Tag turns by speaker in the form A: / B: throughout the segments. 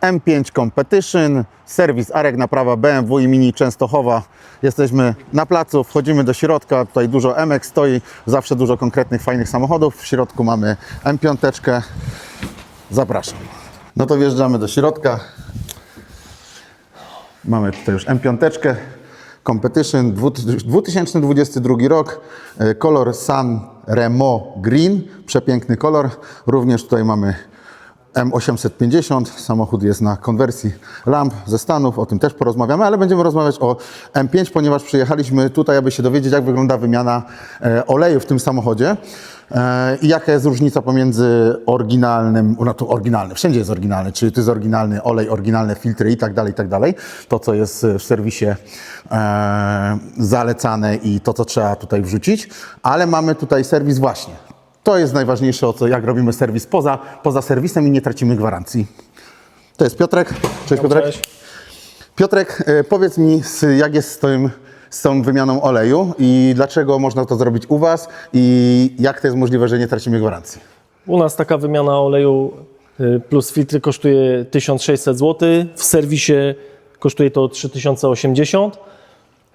A: M5 Competition, serwis Arek Naprawa BMW i Mini Częstochowa. Jesteśmy na placu, wchodzimy do środka, tutaj dużo MX stoi, zawsze dużo konkretnych, fajnych samochodów. W środku mamy M5. Zapraszam. No to wjeżdżamy do środka. Mamy tutaj już M5, Competition, dwu- 2022 rok, e, kolor San Remo Green, przepiękny kolor. Również tutaj mamy M850, samochód jest na konwersji lamp ze Stanów, o tym też porozmawiamy, ale będziemy rozmawiać o M5, ponieważ przyjechaliśmy tutaj, aby się dowiedzieć, jak wygląda wymiana e, oleju w tym samochodzie. E, I jaka jest różnica pomiędzy oryginalnym, no tu oryginalny, wszędzie jest oryginalny, czyli to jest oryginalny olej, oryginalne filtry i tak dalej, i tak dalej. To, co jest w serwisie e, zalecane i to, co trzeba tutaj wrzucić, ale mamy tutaj serwis właśnie. To jest najważniejsze, o co, jak robimy serwis poza, poza serwisem i nie tracimy gwarancji. To jest Piotrek. Cześć Piotrek.
B: Cześć.
A: Piotrek, e, powiedz mi, jak jest z, tym, z tą wymianą oleju i dlaczego można to zrobić u Was i jak to jest możliwe, że nie tracimy gwarancji?
B: U nas taka wymiana oleju y, plus filtry kosztuje 1600 zł. W serwisie kosztuje to 3080.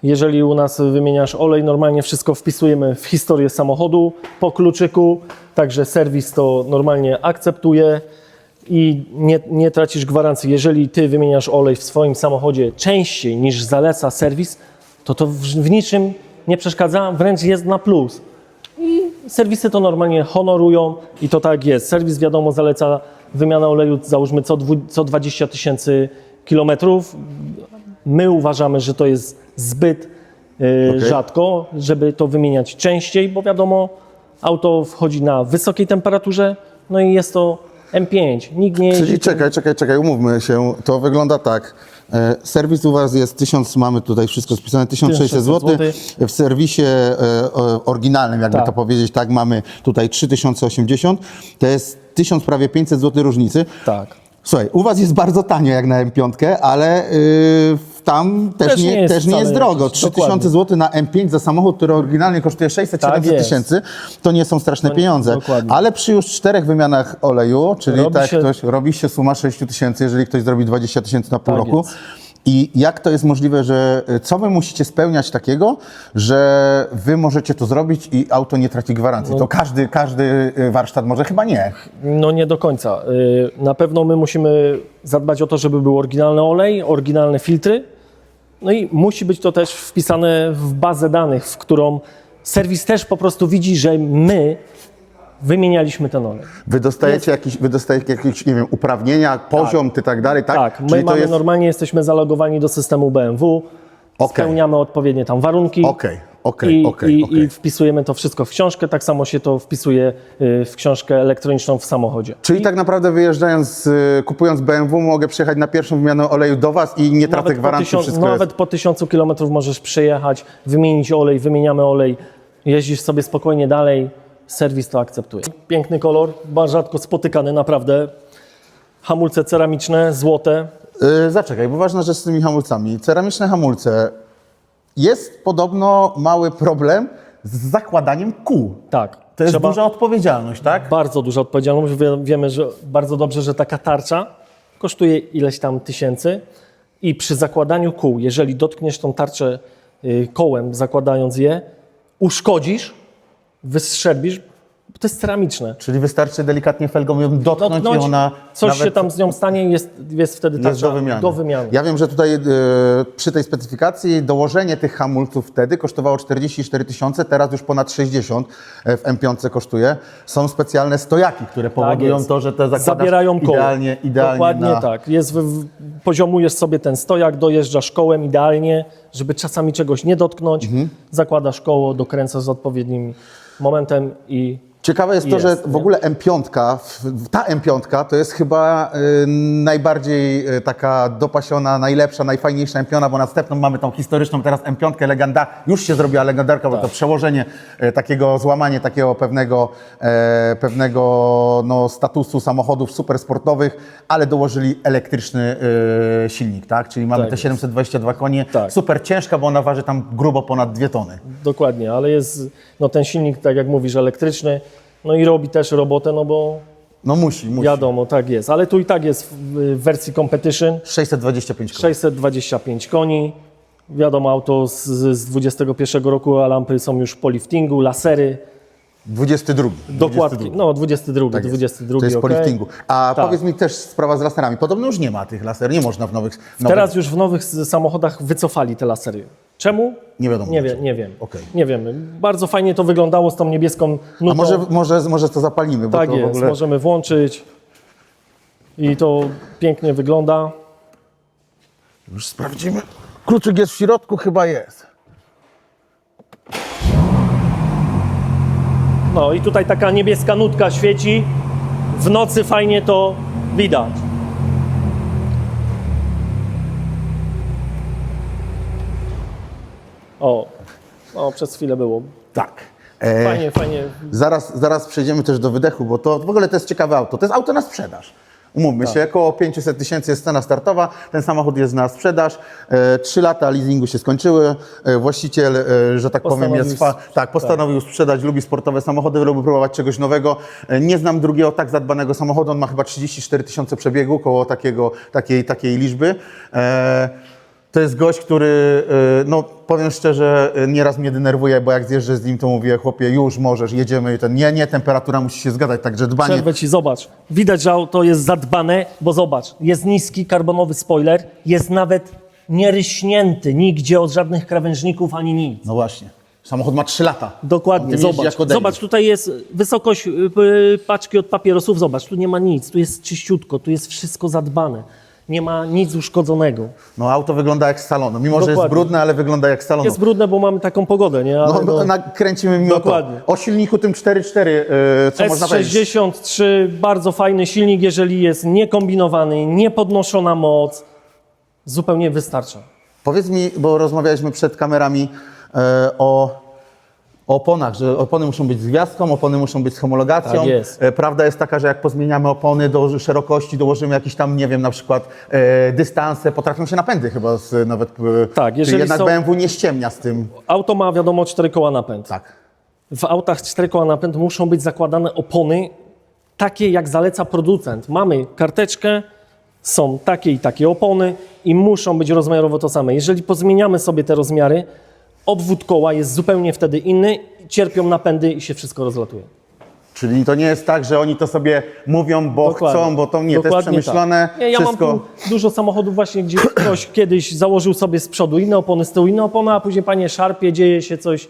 B: Jeżeli u nas wymieniasz olej, normalnie wszystko wpisujemy w historię samochodu po kluczyku, także serwis to normalnie akceptuje i nie, nie tracisz gwarancji. Jeżeli ty wymieniasz olej w swoim samochodzie częściej niż zaleca serwis, to to w, w niczym nie przeszkadza, wręcz jest na plus. Serwisy to normalnie honorują i to tak jest. Serwis wiadomo zaleca wymianę oleju załóżmy co, dwu, co 20 tysięcy kilometrów. My uważamy, że to jest zbyt y,
A: Okej.
B: rzadko, żeby to wymieniać częściej, bo wiadomo, auto wchodzi na wysokiej temperaturze, no i jest to M5. Nikt nie
A: Czyli
B: jeździ
A: czekaj, czekaj, czekaj, umówmy się. To wygląda tak. E, Serwis u Was jest 1000, mamy tutaj wszystko spisane, 1600 zł.
B: 1600
A: W serwisie e, o- oryginalnym, jakby
B: Tak.
A: to powiedzieć, tak, mamy tutaj 3080. To jest 1000 prawie 500 zł różnicy.
B: Tak.
A: Słuchaj, u Was jest bardzo tanio jak na M5, ale yy, tam też,
B: Też
A: nie,
B: nie jest
A: też nie jest drogo.
B: jakiś-
A: 3000
B: dokładnie.
A: zł na M5 za samochód, który oryginalnie kosztuje 600-700
B: Tak
A: tysięcy, to nie są straszne pieniądze.
B: dokładnie.
A: Ale przy już czterech wymianach oleju, czyli
B: Robi
A: tak
B: się-
A: ktoś, robi się suma 6 tysięcy, jeżeli ktoś zrobi 20 tysięcy na pół
B: Tak
A: roku.
B: jest.
A: I jak to jest możliwe, że y, co wy musicie spełniać takiego, że wy możecie to zrobić i auto nie traci gwarancji? To każdy, każdy y, warsztat może chyba nie.
B: No nie do końca. Y, Na pewno my musimy zadbać o to, żeby był oryginalny olej, oryginalne filtry. No i musi być to też wpisane w bazę danych, w którą serwis też po prostu widzi, że my wymienialiśmy ten olej.
A: Wy dostajecie, jakieś, wy dostajecie jakieś, nie wiem, uprawnienia, poziom, ty tak dalej, tak?
B: Tak, my
A: Czyli
B: mamy
A: jest...
B: normalnie, jesteśmy zalogowani do systemu BMW,
A: Okej.
B: spełniamy odpowiednie tam warunki.
A: Okej, okej,
B: I,
A: okej,
B: i,
A: okej.
B: I wpisujemy to wszystko w książkę, tak samo się to wpisuje y, w książkę elektroniczną w samochodzie.
A: Czyli tak naprawdę wyjeżdżając, y, kupując BMW, mogę przyjechać na pierwszą wymianę oleju do Was i nie tracę
B: Nawet
A: gwarancji,
B: tysiąc,
A: wszystko
B: nawet
A: jest.
B: po tysiącu kilometrów możesz przyjechać, wymienić olej, wymieniamy olej, jeździsz sobie spokojnie dalej, serwis to akceptuje. Piękny kolor, bardzo rzadko spotykany naprawdę. Hamulce ceramiczne, złote.
A: Y, zaczekaj, bo ważna rzecz z tymi hamulcami. Ceramiczne hamulce. Jest podobno mały problem z zakładaniem kół.
B: Tak,
A: To jest
B: trzeba
A: duża odpowiedzialność, tak?
B: bardzo duża odpowiedzialność. Wie, wiemy że bardzo dobrze, że taka tarcza kosztuje ileś tam tysięcy i przy zakładaniu kół, jeżeli dotkniesz tą tarczę y, kołem, zakładając je, uszkodzisz, wystrzebisz, bo to jest ceramiczne.
A: Czyli wystarczy delikatnie felgą ją dotknąć,
B: Dotknąć,
A: i ona
B: coś się tam z nią stanie i jest, jest wtedy tarcza
A: jest do wymiany.
B: do wymiany.
A: Ja wiem, że tutaj e, przy tej specyfikacji dołożenie tych hamulców wtedy kosztowało 44 tysiące, teraz już ponad 60 w M5 kosztuje. Są specjalne stojaki, które powodują
B: Tak
A: to, że te zakładasz
B: Zabierają koło.
A: idealnie, idealnie
B: Dokładnie
A: na...
B: tak. Jest, w, poziomujesz sobie ten stojak, dojeżdżasz kołem idealnie, żeby czasami czegoś nie dotknąć.
A: Mhm.
B: Zakładasz koło, dokręcasz z odpowiednim momentem i
A: Ciekawe jest to,
B: Jest,
A: że w ogóle M5, w- ta M5 to jest chyba y, najbardziej y, taka dopasiona, najlepsza, najfajniejsza M5, bo następną mamy tą historyczną teraz M5 legenda, już się zrobiła legendarka, bo to przełożenie y, takiego, złamanie takiego pewnego, e, pewnego no, statusu samochodów supersportowych, ale dołożyli elektryczny y, silnik, tak? Czyli mamy
B: Tak
A: te
B: jest.
A: 722 konie,
B: Tak.
A: super ciężka, bo ona waży tam grubo ponad 2 tony.
B: dokładnie, ale jest no, ten silnik, tak jak mówisz, elektryczny, no i robi też robotę, no bo
A: No musi, musi.
B: Wiadomo, tak jest. Ale tu i tak jest w, w wersji Competition
A: 625 koni.
B: 625 koni. Wiadomo, auto z, z 21 roku, a lampy są już po liftingu, lasery.
A: 22.
B: Dokładnie.
A: 22.
B: No, 22,
A: Tak jest.
B: 22.
A: To jest po
B: okej.
A: liftingu. A
B: Tak.
A: powiedz mi też sprawa z laserami. Podobno już nie ma tych laser, nie można w nowych. nowych
B: Teraz już w nowych s- samochodach wycofali te lasery. Czemu?
A: Nie wiadomo
B: Nie, wie, nie wiem.
A: Okej.
B: Nie wiem. Bardzo fajnie to wyglądało z tą niebieską nutą.
A: A może, może, może to zapalimy, bo
B: tak
A: to
B: jest,
A: ogóle...
B: możemy włączyć i to pięknie wygląda.
A: Już sprawdzimy. Kluczyk jest w środku, chyba jest.
B: No i tutaj taka niebieska nutka świeci. W nocy fajnie to widać. O, o przez chwilę było.
A: Tak. E,
B: Fajnie, fajnie.
A: Zaraz, zaraz przejdziemy też do wydechu, bo to w ogóle to jest ciekawe auto. To jest auto na sprzedaż. Umówmy
B: Tak.
A: się, około 500 tysięcy jest cena startowa, ten samochód jest na sprzedaż, e, trzy lata leasingu się skończyły, e, właściciel, że tak powiem,
B: Postanowił
A: jest fa- tak, postanowił sprzedać, lubi sportowe samochody, lubi próbować czegoś nowego. Nie znam drugiego tak zadbanego samochodu, on ma chyba 34 tysiące przebiegu, koło takiego, takiej, takiej liczby. E, to jest gość, który, e, no powiem szczerze, e, nieraz mnie denerwuje, bo jak zjeżdżę z nim, to mówię, chłopie, już możesz, jedziemy i ten, nie, nie, temperatura musi się zgadzać, także dbanie.
B: Przerwę ci, zobacz. Widać, że auto jest zadbane, bo zobacz, jest niski karbonowy spoiler, jest nawet nieryśnięty nigdzie od żadnych krawężników ani nic.
A: No właśnie, samochód ma 3 lata.
B: Dokładnie, zobacz. Zobacz, tutaj jest wysokość y, y, paczki od papierosów, zobacz, tu nie ma nic, tu jest czyściutko, tu jest wszystko zadbane. Nie ma nic uszkodzonego.
A: No auto wygląda jak z salonu, mimo że jest
B: Dokładnie.
A: brudne, ale wygląda jak z salonu.
B: Jest brudne, bo mamy taką pogodę, nie? Ale
A: no,
B: no,
A: nakręcimy mimo
B: Dokładnie.
A: to. O silniku tym 4.4, yy, co można powiedzieć?
B: S63, bardzo fajny silnik, jeżeli jest niekombinowany, niepodnoszona moc, zupełnie wystarcza.
A: Powiedz mi, bo rozmawialiśmy przed kamerami e, o o oponach, że opony muszą być z gwiazdką, opony muszą być z homologacją.
B: Tak jest.
A: E, Prawda jest taka, że jak pozmieniamy opony do szerokości, dołożymy jakieś tam, nie wiem, na przykład e, dystanse, potrafią się napędy chyba z, nawet. e,
B: Tak, jeżeli
A: jednak
B: są-
A: BMW nie ściemnia z tym.
B: Auto ma, wiadomo, cztery koła napęd.
A: Tak.
B: W autach cztery koła napęd muszą być zakładane opony takie, jak zaleca producent. Mamy karteczkę, są takie i takie opony i muszą być rozmiarowo to same. Jeżeli pozmieniamy sobie te rozmiary, obwód koła jest zupełnie wtedy inny, cierpią napędy i się wszystko rozlatuje.
A: Czyli to nie jest tak, że oni to sobie mówią, bo
B: Dokładnie.
A: chcą, bo to nie, to jest
B: Dokładnie
A: przemyślane.
B: Tak. Nie, ja
A: wszystko.
B: mam tu dużo samochodów właśnie, gdzie ktoś kiedyś założył sobie z przodu inne opony, z tyłu inne opony, a później panie szarpie, dzieje się coś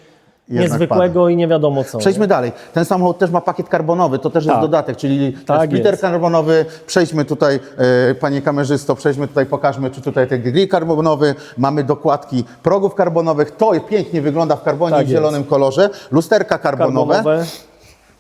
B: Niezwykłego i nie wiadomo co.
A: Przejdźmy dalej. Ten samochód też ma pakiet karbonowy, to też jest
B: Tak.
A: dodatek, czyli
B: Tak
A: splitter
B: jest.
A: karbonowy. Przejdźmy tutaj, e, panie kamerzysto, przejdźmy tutaj, pokażmy, czy tutaj ten grill karbonowy. Mamy dokładki progów karbonowych. To pięknie wygląda w karbonie
B: Tak
A: w zielonym kolorze. Lusterka karbonowe.
B: Karbonowe.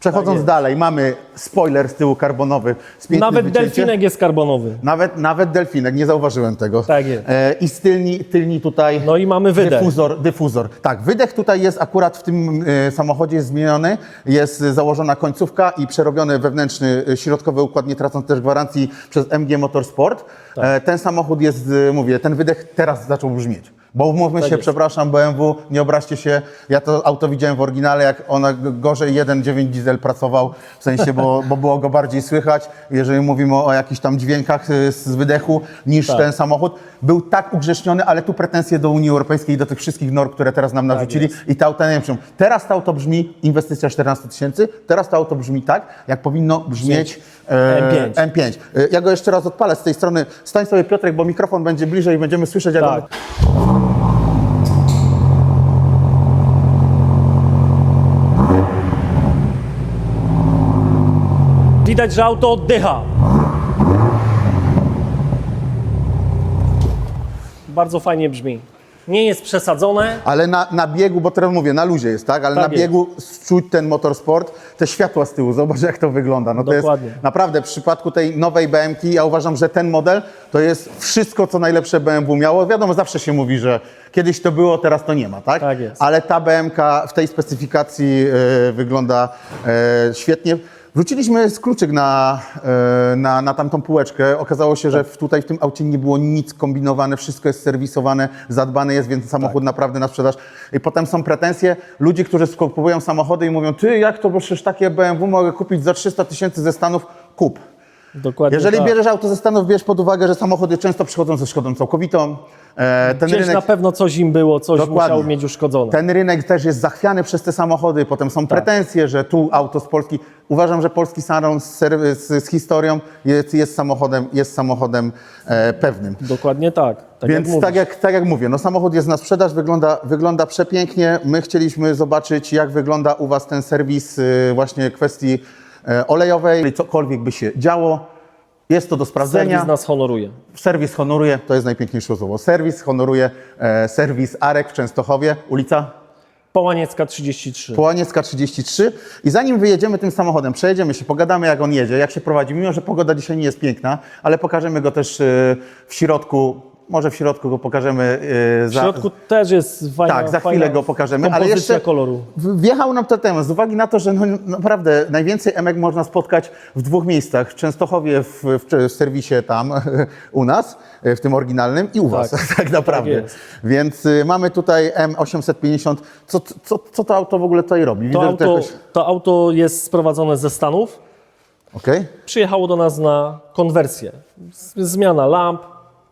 A: Przechodząc
B: jest.
A: dalej, mamy spoiler z tyłu karbonowy z
B: Nawet
A: wycięciem.
B: delfinek jest karbonowy.
A: Nawet, nawet delfinek, nie zauważyłem tego.
B: Tak jest.
A: E, I z tylni, tylni tutaj
B: No i mamy wydech.
A: dyfuzor, dyfuzor. Tak, wydech tutaj jest akurat w tym e, samochodzie jest zmieniony. Jest założona końcówka i przerobiony wewnętrzny e, środkowy układ, nie tracąc też gwarancji przez MG Motorsport.
B: Tak.
A: E, ten samochód jest, e, mówię, ten wydech teraz zaczął brzmieć. Bo umówmy
B: Tak
A: się,
B: jest.
A: przepraszam, BMW, nie obraźcie się, ja to auto widziałem w oryginale, jak ona gorzej 1.9 diesel pracował, w sensie, bo, bo było go bardziej słychać, jeżeli mówimy o, jakichś tam dźwiękach y, z wydechu, niż
B: Tak.
A: ten samochód. Był tak ugrzeczniony, ale tu pretensje do Unii Europejskiej i do tych wszystkich norm, które teraz nam narzucili i te auta nie wiem, Teraz to auto brzmi, inwestycja 14 tysięcy, teraz to auto brzmi tak, jak powinno brzmieć e,
B: M5.
A: M5. E, Ja go jeszcze raz odpalę z tej strony. Stań sobie Piotrek, bo mikrofon będzie bliżej i będziemy słyszeć, jak on
B: Widać, że auto oddycha. Bardzo fajnie brzmi. Nie jest przesadzone.
A: Ale na, na biegu, bo teraz mówię, na luzie jest, tak? Ale
B: Tak
A: na biegu czuć ten motorsport, te światła z tyłu, zobacz jak to wygląda. No to
B: Dokładnie.
A: jest naprawdę w przypadku tej nowej BMW, ja uważam, że ten model to jest wszystko, co najlepsze BMW miało. Wiadomo, zawsze się mówi, że kiedyś to było, teraz to nie ma, tak?
B: Tak jest.
A: Ale ta BMK w tej specyfikacji e, wygląda e, świetnie. Wróciliśmy z kluczyk na, e, na, na tamtą półeczkę. Okazało się, że w, tutaj w tym aucie nie było nic kombinowane, wszystko jest serwisowane, zadbane jest, więc samochód naprawdę na sprzedaż. I potem są pretensje ludzi, którzy kupują samochody i mówią, ty jak to, bo przecież takie BMW mogę kupić za 300 tysięcy ze Stanów. kup.
B: Dokładnie
A: Jeżeli
B: tak.
A: bierzesz auto ze Stanów, bierz pod uwagę, że samochody często przychodzą ze szkodą całkowitą. E, ten rynek
B: na pewno coś im było, coś
A: Dokładnie.
B: musiało mieć uszkodzone.
A: Ten rynek też jest zachwiany przez te samochody, potem są
B: Tak.
A: pretensje, że tu auto z Polski. Uważam, że polski salon z, z, historią jest, jest samochodem, jest samochodem e, pewnym.
B: Dokładnie tak. tak
A: Więc
B: jak
A: tak, jak, tak jak mówię, no samochód jest na sprzedaż, wygląda, wygląda przepięknie. My chcieliśmy zobaczyć, jak wygląda u Was ten serwis y, właśnie kwestii e, olejowej. Jeżeli cokolwiek by się działo, jest to do sprawdzenia.
B: Serwis nas honoruje.
A: Serwis honoruje, to jest najpiękniejsze słowo. Serwis honoruje e, serwis Arek w Częstochowie, ulica
B: Połaniecka 33.
A: Połaniecka 33. I zanim wyjedziemy tym samochodem, przejedziemy się, pogadamy jak on jedzie, jak się prowadzi. Mimo, że pogoda dzisiaj nie jest piękna, ale pokażemy go też e, w środku. Może w środku go pokażemy. e,
B: W
A: za-
B: środku też jest fajna
A: tak, za chwilę go pokażemy, ale jeszcze
B: koloru.
A: w- wjechał nam ten temat z uwagi na to, że no, naprawdę najwięcej emek można spotkać w dwóch miejscach. W Częstochowie w, w, w serwisie tam u nas, w tym oryginalnym i u Was
B: Tak.
A: tak naprawdę.
B: Tak.
A: Więc y, mamy tutaj M850. Co, co, co to auto w ogóle tutaj robi?
B: To
A: że
B: auto,
A: jakoś-
B: to auto jest sprowadzone ze Stanów.
A: Okej.
B: Przyjechało do nas na konwersję. Zmiana lamp,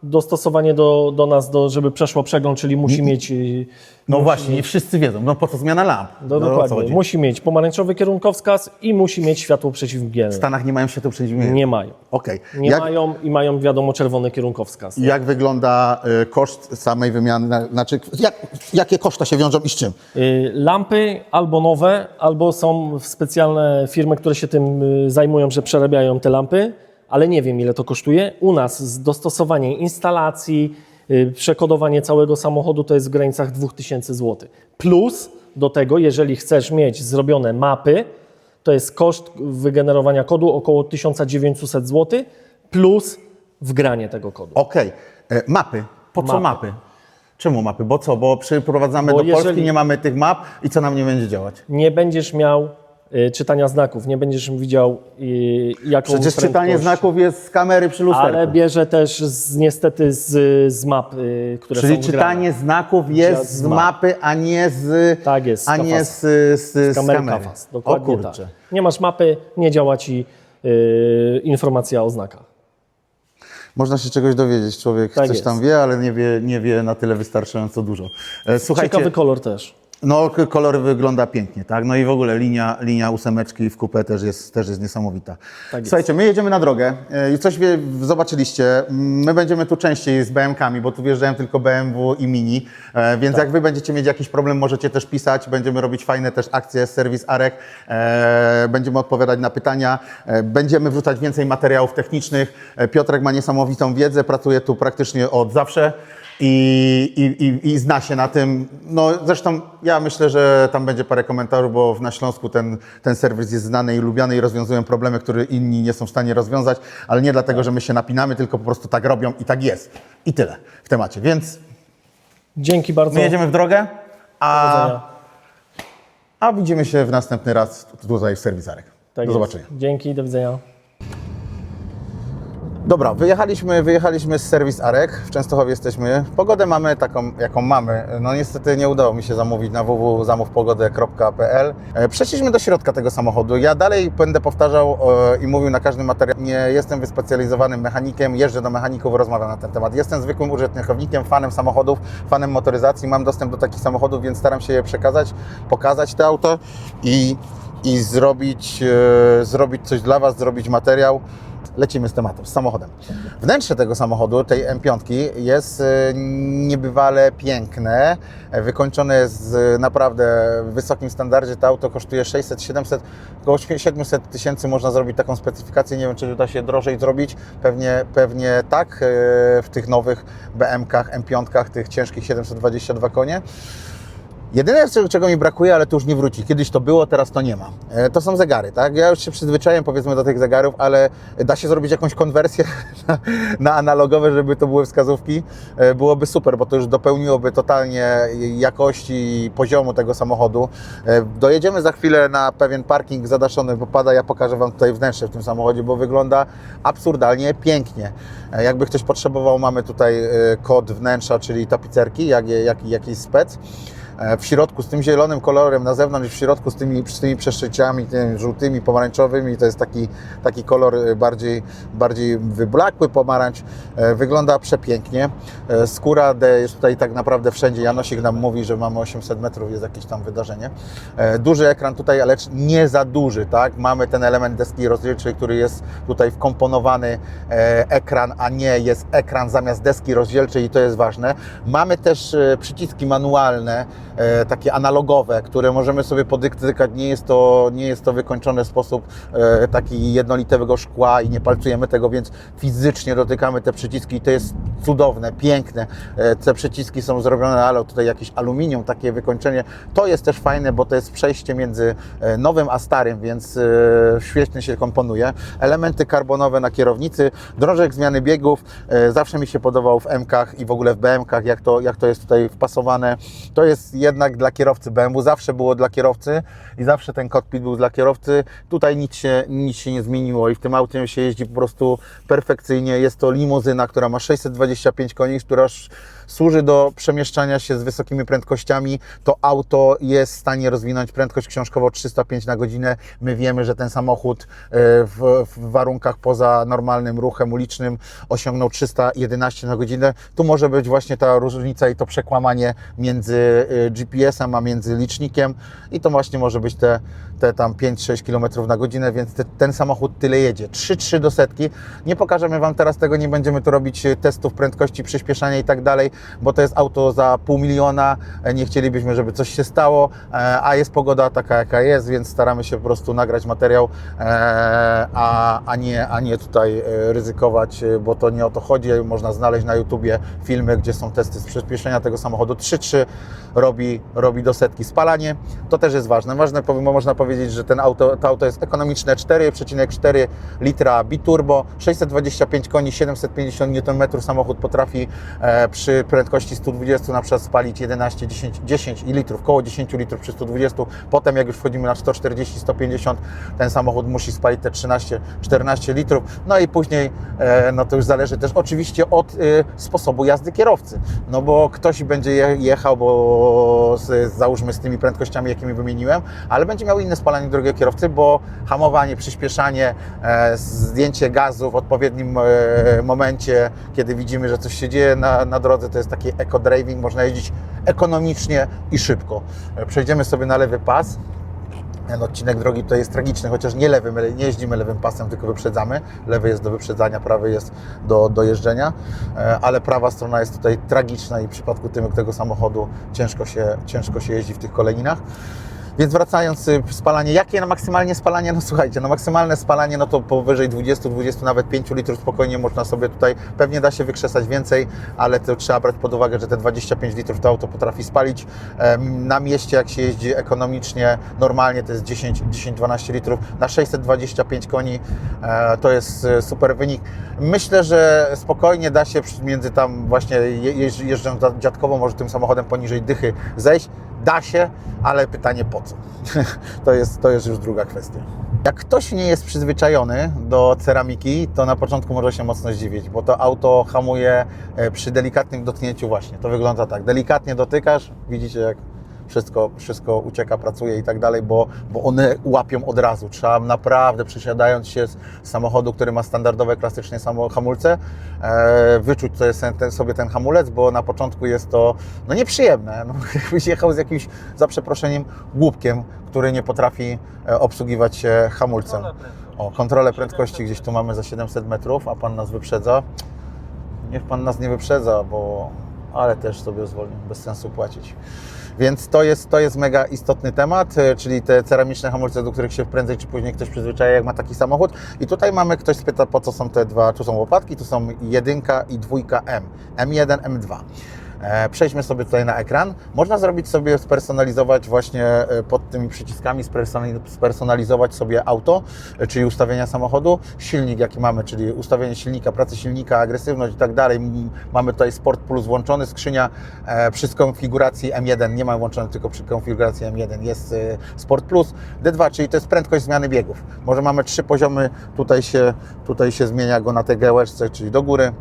B: dostosowanie do, do nas, do, żeby przeszło przegląd, czyli musi mieć. y,
A: No właśnie, nie wszyscy wiedzą. No po co zmiana lamp?
B: No,
A: o co
B: dokładnie.
A: chodzi?
B: Musi mieć pomarańczowy kierunkowskaz i musi mieć światło
A: W
B: przeciwmgielne.
A: Stanach nie mają światła przeciwmierzch.
B: Nie mają.
A: Okej.
B: Nie
A: Jak,
B: mają i mają, wiadomo, czerwony kierunkowskaz.
A: jak wygląda y, koszt samej wymiany? na- Znaczy, jak, jakie koszta się wiążą i z czym?
B: Y, Lampy albo nowe, albo są specjalne firmy, które się tym y, zajmują, że przerabiają te lampy, ale nie wiem ile to kosztuje. U nas dostosowanie instalacji, y, przekodowanie całego samochodu to jest w granicach 2000 zł. Plus do tego, jeżeli chcesz mieć zrobione mapy, to jest koszt wygenerowania kodu około 1900 zł plus wgranie tego kodu.
A: Okej, E, mapy. Po co
B: Mapy.
A: mapy? Czemu mapy? Bo co? Bo przyprowadzamy
B: Bo
A: do Polski,
B: jeżeli-
A: nie mamy tych map i co nam nie będzie działać?
B: nie będziesz miał czytania znaków, nie będziesz widział y, jaką
A: Przecież czytanie
B: prędkość.
A: znaków jest z kamery przy lusterku.
B: Ale bierze też z, niestety z, z map, y, które
A: Czyli
B: są
A: czytanie
B: wgrane.
A: znaków jest
B: Z
A: z
B: map.
A: mapy, a nie z,
B: Tak jest, z
A: a nie z, z, z,
B: z kamery
A: kamery.
B: KAFAS.
A: O
B: Dokładnie
A: kurczę.
B: tak. Nie masz mapy, nie działa Ci y, informacja o znakach.
A: Można się czegoś dowiedzieć. Człowiek
B: Tak
A: coś
B: jest.
A: tam wie, ale nie wie, nie wie na tyle wystarczająco dużo. E, Słuchajcie,
B: Ciekawy kolor też.
A: No kolor wygląda pięknie, tak? No i w ogóle linia, linia ósemeczki w kupę też jest, też jest niesamowita.
B: Tak jest.
A: Słuchajcie, my jedziemy na drogę e, i coś wie, zobaczyliście. My będziemy tu częściej z BM-kami, bo tu wjeżdżają tylko BMW i Mini, e, więc
B: Tak.
A: jak wy będziecie mieć jakiś problem, możecie też pisać. Będziemy robić fajne też akcje, serwis Arek. E, będziemy odpowiadać na pytania. Będziemy wrzucać więcej materiałów technicznych. Piotrek ma niesamowitą wiedzę, pracuje tu praktycznie od zawsze. I, i, i, zna się na tym. No, zresztą ja myślę, że tam będzie parę komentarzy, bo na Śląsku ten, ten serwis jest znany i lubiany i rozwiązują problemy, które inni nie są w stanie rozwiązać, ale nie dlatego, że my się napinamy, tylko po prostu tak robią i tak jest. I tyle w temacie. Więc
B: Dzięki bardzo.
A: my jedziemy w drogę, a, a widzimy się w następny raz tutaj w serwisarek.
B: Tak
A: Do
B: jest.
A: zobaczenia.
B: Dzięki, do widzenia.
A: Dobra, wyjechaliśmy, wyjechaliśmy z serwis Arek. W Częstochowie jesteśmy. Pogodę mamy taką, jaką mamy. No niestety nie udało mi się zamówić na www.zamówpogodę.pl. E, Przeszliśmy do środka tego samochodu. Ja dalej będę powtarzał e, i mówił na każdym materiale. Nie jestem wyspecjalizowanym mechanikiem, jeżdżę do mechaników, rozmawiam na ten temat. Jestem zwykłym użytkownikiem, fanem samochodów, fanem motoryzacji. Mam dostęp do takich samochodów, więc staram się je przekazać, pokazać te auto i, i zrobić, e, zrobić coś dla Was, zrobić materiał lecimy z tematem, z samochodem. Wnętrze tego samochodu, tej M5 jest e, niebywale piękne, e, wykończone jest naprawdę wysokim standardzie. To auto kosztuje 600, 700, około 700 tysięcy można zrobić taką specyfikację. Nie wiem, czy da się drożej zrobić. Pewnie, pewnie tak e, w tych nowych BM-kach, M5, tych ciężkich 722 konie. Jedyne, czego- mi brakuje, ale to już nie wróci. Kiedyś to było, teraz to nie ma. E, To są zegary, tak? Ja już się przyzwyczaiłem, powiedzmy, do tych zegarów, ale da się zrobić jakąś konwersję na, na analogowe, żeby to były wskazówki. E, Byłoby super, bo to już dopełniłoby totalnie jakości i poziomu tego samochodu. E, Dojedziemy za chwilę na pewien parking zadaszony, bo pada. Ja pokażę Wam tutaj wnętrze w tym samochodzie, bo wygląda absurdalnie pięknie. Jakby ktoś potrzebował, mamy tutaj kod wnętrza, czyli tapicerki, jak, jak, jakiś spec. E, W środku z tym zielonym kolorem na zewnątrz, w środku z tymi, z tymi przeszyciami tymi żółtymi, pomarańczowymi, to jest taki, taki kolor e, bardziej, bardziej wyblakły pomarańcz. E, Wygląda przepięknie. Skóra D jest tutaj tak naprawdę wszędzie. Janosik nam mówi, że mamy 800 metrów, jest jakieś tam wydarzenie. Duży ekran tutaj, ale nie za duży, tak? Mamy ten element deski rozdzielczej, który jest tutaj wkomponowany ekran, a nie jest ekran zamiast deski rozdzielczej i to jest ważne. Mamy też przyciski manualne, takie analogowe, które możemy sobie podykać. Nie jest to, nie jest to wykończony w sposób e, taki jednolitego szkła i nie palcujemy tego, więc fizycznie dotykamy te przyciski i to jest cudowne, piękne. E, Te przyciski są zrobione, ale tutaj jakieś aluminium, takie wykończenie. To jest też fajne, bo to jest przejście między e, nowym a starym, więc e, świetnie się komponuje. Elementy karbonowe na kierownicy, drążek zmiany biegów. Zawsze mi się podobał w MKach i w ogóle w BMKach, jak to, jak to jest tutaj wpasowane. To jest jednak dla kierowcy BMW, zawsze było dla kierowcy i zawsze ten kokpit był dla kierowcy. Tutaj nic się, nic się nie zmieniło i w tym autem się jeździ po prostu perfekcyjnie. Jest to limuzyna, która ma 625 koni, która służy do przemieszczania się z wysokimi prędkościami. To auto jest w stanie rozwinąć prędkość książkowo 305 na godzinę. My wiemy, że ten samochód e, w, w warunkach poza normalnym ruchem ulicznym osiągnął 311 na godzinę. Tu może być właśnie ta różnica i to przekłamanie między e, GPS-em a między licznikiem i to właśnie może być te, te tam 5-6 km na godzinę, więc te, ten samochód tyle jedzie. 3-3 do setki. Nie pokażemy Wam teraz tego, nie będziemy tu robić e, testów prędkości, przyspieszania i tak dalej, bo to jest auto za pół miliona. E, Nie chcielibyśmy, żeby coś się stało, e, a jest pogoda taka, jaka jest, więc staramy się po prostu nagrać materiał, e, a, a, nie, a nie tutaj ryzykować, bo to nie o to chodzi. Można znaleźć na YouTubie filmy, gdzie są testy z przyspieszenia tego samochodu. 3.3 robi, robi do setki spalanie. To też jest ważne. Ważne, bo można powiedzieć, że ten auto, to auto jest ekonomiczne 4,4 litra biturbo, 625 koni, 750 Nm samochód potrafi przy prędkości 120 na przykład spalić 11, 10, 10 litrów, około 10 litrów przy 120. Potem jak już wchodzimy na 140, 150, ten samochód musi spalić te 13, 14 litrów. No i później, e, no to już zależy też oczywiście od e, sposobu jazdy kierowcy. No bo ktoś będzie je, jechał, bo z, załóżmy z tymi prędkościami, jakimi wymieniłem, ale będzie miał inne spalanie drugiego kierowcy, bo hamowanie, przyspieszanie, e, zdjęcie gazu w odpowiednim momencie, kiedy widzimy, że coś się dzieje na, na drodze, to jest taki eco-driving, można jeździć ekonomicznie i szybko. E, Przejdziemy sobie na lewy pas. Ten odcinek drogi tutaj jest tragiczny, chociaż nie lewym, nie jeździmy lewym pasem, tylko wyprzedzamy. Lewy jest do wyprzedzania, prawy jest do, do jeżdżenia, e, ale prawa strona jest tutaj tragiczna i w przypadku tym, tego samochodu ciężko się, ciężko się jeździ w tych kolejninach. Więc wracając, y, spalanie, jakie na maksymalnie spalanie? No słuchajcie, no maksymalne spalanie, no to powyżej 20, 20, nawet 5 litrów spokojnie można sobie tutaj, pewnie da się wykrzesać więcej, ale to trzeba brać pod uwagę, że te 25 litrów to auto potrafi spalić. Na mieście, jak się jeździ ekonomicznie, normalnie to jest 10 10-12 litrów. Na 625 koni e, to jest e, super wynik. Myślę, że spokojnie da się między tam właśnie jeżdżąc dziadkowo, może tym samochodem poniżej dychy zejść. Da się, ale pytanie po co? to, jest, to jest już druga kwestia. Jak ktoś nie jest przyzwyczajony do ceramiki, to na początku może się mocno zdziwić, bo to auto hamuje e, przy delikatnym dotknięciu właśnie. To wygląda tak. Delikatnie dotykasz, widzicie jak wszystko, wszystko ucieka, pracuje i tak dalej, bo, bo one łapią od razu. Trzeba naprawdę przesiadając się z samochodu, który ma standardowe, klasyczne samo- hamulce, e, wyczuć to jest ten, ten, sobie ten hamulec, bo na początku jest to no, nieprzyjemne. No, jakbyś jechał z jakimś, za przeproszeniem, głupkiem, który nie potrafi e, obsługiwać się hamulcem. O, kontrolę prędkości gdzieś tu mamy za 700 metrów, a Pan nas wyprzedza. Niech Pan nas nie wyprzedza, bo... Ale też sobie zwolnił, bez sensu płacić. Więc to jest, to jest mega istotny temat, e, czyli te ceramiczne hamulce, do których się prędzej czy później ktoś przyzwyczaja, jak ma taki samochód. I tutaj mamy, ktoś spyta, po co są te dwa, tu są łopatki, tu są jedynka i dwójka M, M1, M2. E, Przejdźmy sobie tutaj na ekran. Można zrobić sobie, spersonalizować właśnie e, pod tymi przyciskami, spersonali- spersonalizować sobie auto, e, czyli ustawienia samochodu, silnik jaki mamy, czyli ustawienie silnika, pracę silnika, agresywność i tak dalej. Mamy tutaj Sport Plus włączony, skrzynia przy konfiguracji M1, nie ma włączony tylko przy konfiguracji M1, jest Sport Plus. D2, czyli to jest prędkość zmiany biegów. Może mamy trzy poziomy, tutaj się, tutaj się zmienia go na tej gałeczce, czyli do góry,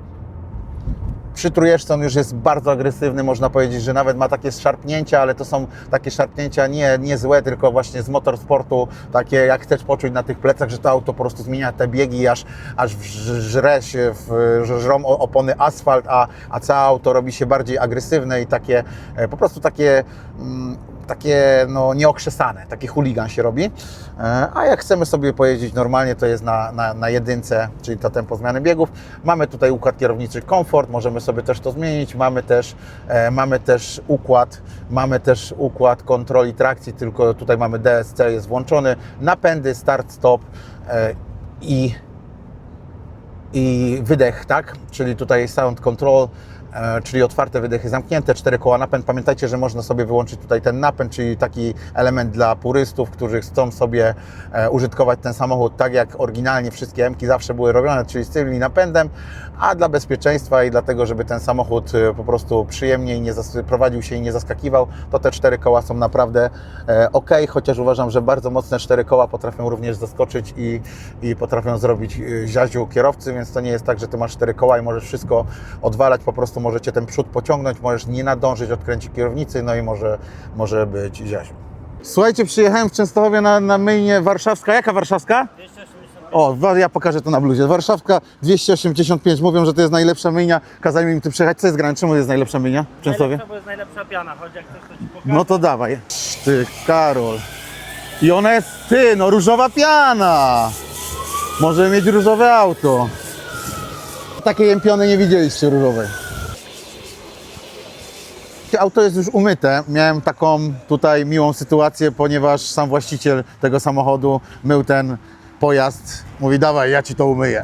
A: Przy trójeczce on już jest bardzo agresywny, można powiedzieć, że nawet ma takie szarpnięcia, ale to są takie szarpnięcia nie, nie złe, tylko właśnie z motorsportu, takie jak chcesz poczuć na tych plecach, że to auto po prostu zmienia te biegi, aż, aż żre się, w, żrą opony asfalt, a, a całe auto robi się bardziej agresywne i takie, e, po prostu takie, mm, takie no, nieokrzesane, taki chuligan się robi. E, A jak chcemy sobie pojeździć normalnie, to jest na, na, na jedynce, czyli to tempo zmiany biegów. Mamy tutaj układ kierowniczy komfort, możemy sobie też to zmienić. Mamy też, e, mamy też układ, mamy też układ kontroli trakcji, tylko tutaj mamy DSC jest włączony, napędy, start, stop e, i i wydech, tak? Czyli tutaj sound control, czyli otwarte wydechy, zamknięte, cztery koła napęd. Pamiętajcie, że można sobie wyłączyć tutaj ten napęd, czyli taki element dla purystów, którzy chcą sobie e, użytkować ten samochód tak jak oryginalnie wszystkie M-ki zawsze były robione, czyli z tym napędem, a dla bezpieczeństwa i dlatego, żeby ten samochód e, po prostu przyjemniej nie prowadził się i nie zaskakiwał, to te cztery koła są naprawdę e, ok, chociaż uważam, że bardzo mocne cztery koła potrafią również zaskoczyć i, i potrafią zrobić e, ziaziu kierowcy, więc to nie jest tak, że ty masz cztery koła i możesz wszystko odwalać, po prostu możecie ten przód pociągnąć, możesz nie nadążyć odkręcić kierownicy, no i może, może być ziaziu. Słuchajcie, przyjechałem w Częstochowie na, na myjnię warszawska. Jaka warszawska? O, ja pokażę to na bluzie. Warszawka 285. Mówią, że to jest najlepsza myjnia. Kazali mi tu przyjechać. Co jest grane? Czemu jest najlepsza myjnia w Częstochowie?
C: Najlepsza, bo jest najlepsza piana, chodź jak chcesz to ci pokażę.
A: No to dawaj. Ty, Karol. I ona jest, ty, no różowa piana. Możemy mieć różowe auto. Takiej jępiony nie widzieliście różowej. Auto jest już umyte. Miałem taką tutaj miłą sytuację, ponieważ sam właściciel tego samochodu mył ten pojazd. Mówi, dawaj, ja ci to umyję.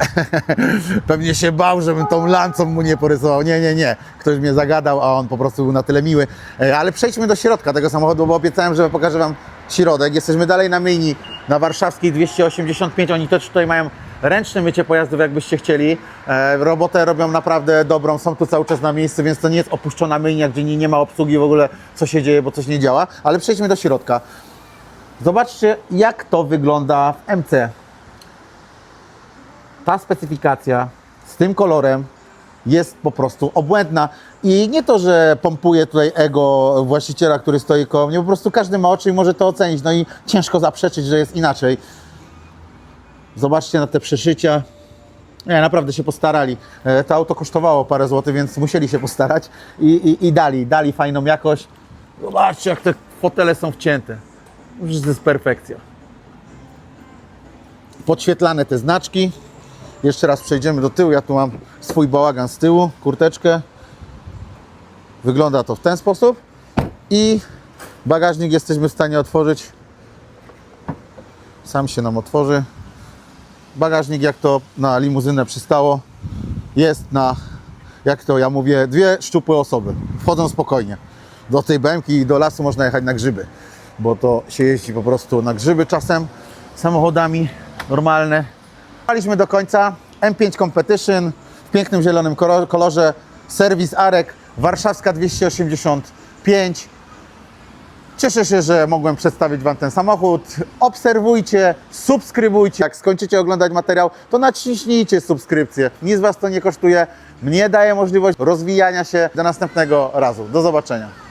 A: Pewnie się bał, żebym tą lancą mu nie porysował. Nie, nie, nie. Ktoś mnie zagadał, a on po prostu był na tyle miły. E, Ale przejdźmy do środka tego samochodu, bo obiecałem, że pokażę Wam środek. Jesteśmy dalej na myjni, na warszawskiej 285. Oni też tutaj mają ręczne mycie pojazdów, jakbyście chcieli. E, robotę robią naprawdę dobrą, są tu cały czas na miejscu, więc to nie jest opuszczona myjnia, gdzie nie, nie ma obsługi w ogóle, co się dzieje, bo coś nie działa. Ale przejdźmy do środka. Zobaczcie, jak to wygląda w MC. Ta specyfikacja z tym kolorem jest po prostu obłędna. I nie to, że pompuje tutaj ego właściciela, który stoi koło mnie, po prostu każdy ma oczy i może to ocenić. No i ciężko zaprzeczyć, że jest inaczej. Zobaczcie na te przeszycia. Nie, naprawdę się postarali. E, To auto kosztowało parę złotych, więc musieli się postarać i, i, i dali, dali fajną jakość. Zobaczcie, jak te fotele są wcięte. To jest perfekcja. Podświetlane te znaczki. Jeszcze raz przejdziemy do tyłu. Ja tu mam swój bałagan z tyłu, kurteczkę. Wygląda to w ten sposób. I bagażnik jesteśmy w stanie otworzyć. Sam się nam otworzy. Bagażnik, jak to na limuzynę przystało, jest na, jak to ja mówię, dwie szczupłe osoby. Wchodzą spokojnie. Do tej bębki i do lasu można jechać na grzyby, bo to się jeździ po prostu na grzyby czasem samochodami normalne. Jechaliśmy do końca. M5 Competition w pięknym zielonym kolo- kolorze. Serwis Arek, Warszawska 285. Cieszę się, że mogłem przedstawić Wam ten samochód. Obserwujcie, subskrybujcie. Jak skończycie oglądać materiał, to naciśnijcie subskrypcję. Nic Was to nie kosztuje. Mnie daje możliwość rozwijania się. Do następnego razu. Do zobaczenia.